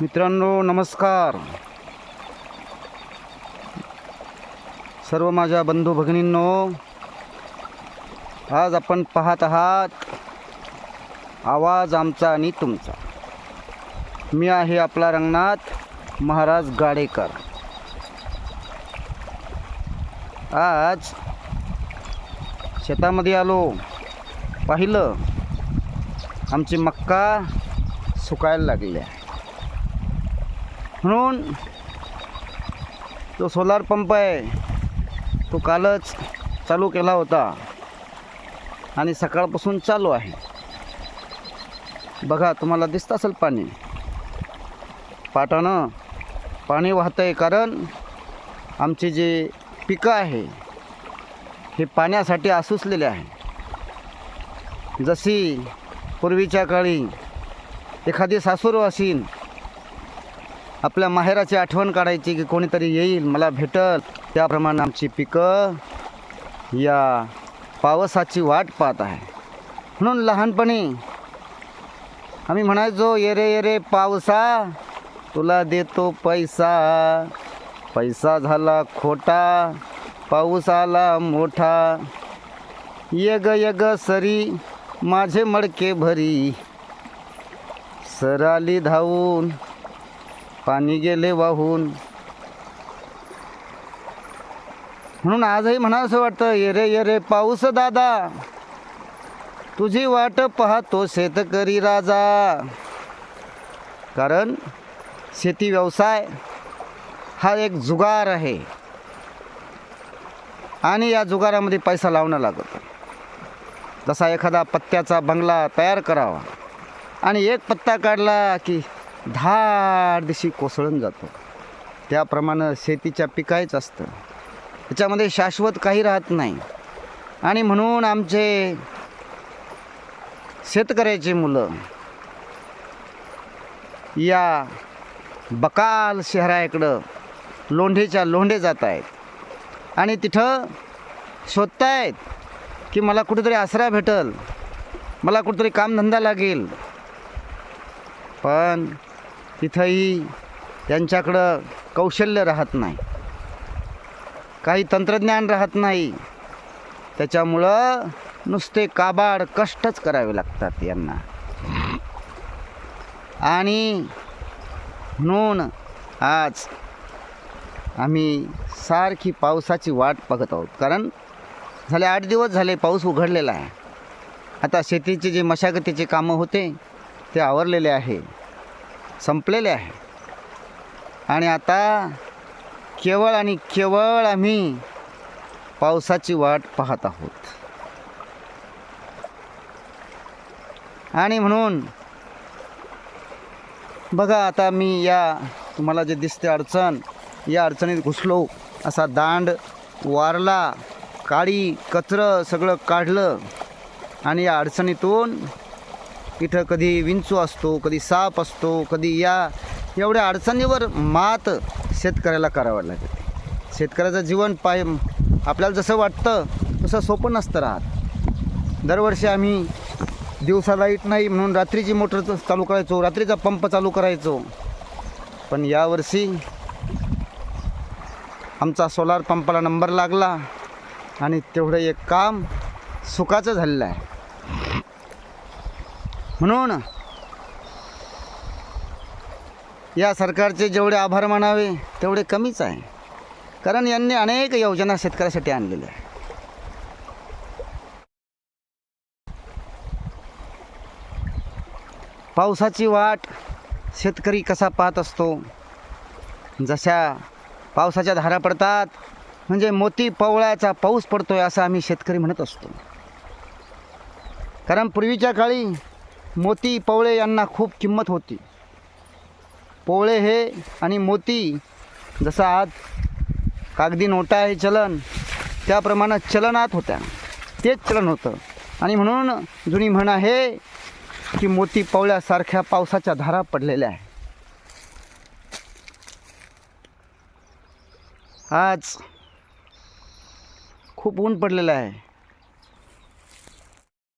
मित्रांनो नमस्कार. सर्व माझ्या बंधू भगिनींनो आज आपण पाहत आहात आवाज आमचा आणि तुमचा. मी आहे आपला रंगनाथ महाराज गाडेकर. आज शेतामध्ये आलो. पाहिलं आमची मक्का सुकायला लागली आहे म्हणून जो सोलार पंप आहे तो कालच चालू केला होता. आणि सकाळपासून चालू आहे. बघा तुम्हाला दिसत असेल पाणी. पाटानं पाणी वाहतं आहे कारण आमची जे पिकं आहे हे पाण्यासाठी आसुसलेले आहे. जशी पूर्वीच्या काळी एखादी सासूर असेल आपल्या माहेराची आठवण काढायची की कोणीतरी येईल मला भेटल. त्याप्रमाणे आमची पिकं या पावसाची वाट पाहत आहे. म्हणून लहानपणी आम्ही म्हणायचो ये रे ये रे पावसा तुला देतो पैसा. पैसा झाला खोटा पाऊस आला मोठा. यग यग सरी माझे मडके भरी. सर आली धावून पाणी गेले वाहून. म्हणून आजही म्हणावंसं वाटतं येरे रे पाऊस दादा. तुझी वाट पाहतो शेतकरी राजा. कारण शेती व्यवसाय हा एक जुगार आहे. आणि या जुगारामध्ये पैसा लावणं लागत. जसा एखादा पत्त्याचा बंगला तयार करावा आणि एक पत्ता काढला की धाड दिशी कोसळून जातो. त्याप्रमाणे शेतीच्या पिकायच असतं. त्याच्यामध्ये शाश्वत काही राहत नाही. आणि म्हणून आमचे शेतकऱ्याची मुलं या बकाल शहराकडं लोंढेच्या लोंढे जात आहेत आणि तिथं शोधतायत की मला कुठेतरी आसरा भेटल मला कुठेतरी कामधंदा लागेल. पण तिथंही त्यांच्याकडं कौशल्य राहत नाही. काही तंत्रज्ञान राहत नाही. त्याच्यामुळं नुसते काबाड कष्टच करावे लागतात यांना. आणि म्हणून आज आम्ही सारखी पावसाची वाट बघत आहोत. कारण झाले आठ दिवस झाले पाऊस उघडलेला आहे. आता शेतीचे जे मशागतीचे कामं होते ते आवरलेले आहे. संपलेले आहे. आणि आता केवळ आणि केवळ आम्ही पावसाची वाट पाहत आहोत. आणि म्हणून बघा आता मी या तुम्हाला जे दिसते अडचण या अडचणीत घुसलो. असा दांड वारला काळी कचरं सगळं काढलं. आणि या अडचणीतून इथं कधी विंचू असतो कधी साप असतो कधी या एवढ्या अडचणीवर मात शेतकऱ्याला करावं लागते शेतकऱ्याचं जीवन पाय आपल्याला जसं वाटतं तसं सोपं नसतं राहत. दरवर्षी आम्ही दिवसा लाइट नाही म्हणून रात्रीची मोटर चालू करायचो रात्रीचा पंप चालू करायचो. पण यावर्षी आमचा सोलार पंपाला नंबर लागला आणि तेवढं एक काम सुखाचं झालेलं आहे. म्हणून या सरकारचे जेवढे आभार मानावे तेवढे कमीच आहे. कारण यांनी अनेक योजना शेतकऱ्यासाठी आणलेल्या आहे पावसाची वाट शेतकरी कसा पाहत असतो? जशा पावसाच्या धारा पडतात म्हणजे मोती पवळ्याचा पाऊस पडतोय असं आम्ही शेतकरी म्हणत असतो. कारण पूर्वीच्या काळी मोती पवळे यांना खूप किंमत होती. पोवळे हे आणि मोती जसं आज कागदी नोटा हे चलन त्याप्रमाणे चलनात होत्या. तेच चलन होतं. आणि म्हणून जुनी म्हण आहे की मोती पवळ्यासारख्या पावसाच्या धारा पडलेल्या आहे आज खूप ऊन पडलेलं आहे.